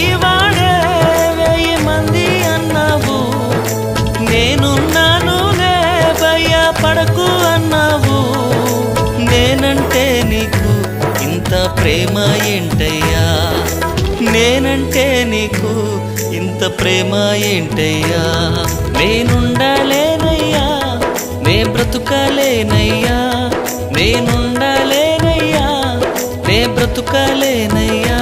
వాడే వెయ్యి మంది అన్నావు. నేనున్నానులే భయపడకు అన్నావు. నేనంటే నీకు ఇంత ప్రేమ ఏంటయ్యా? నేనంటే నీకు ఇంత ప్రేమ ఏంటయ్యా? నేనుండలేనయ్యా నే బ్రతుకలేనయ్యా. నేనుండలేనయ్యా నే బ్రతుకలేనయ్యా.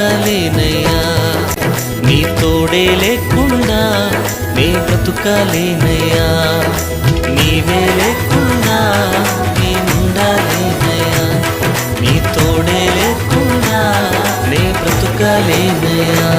బ్రతుకలేనయ్యా. నీ తోడే లేకుండా నీ బ్రతుకలేనయ్యా. నీవే లేకుండా నేనుండాలేనయ్యా నీ తోడే లేకుండా నే బ్రతుకలేనయ్యా.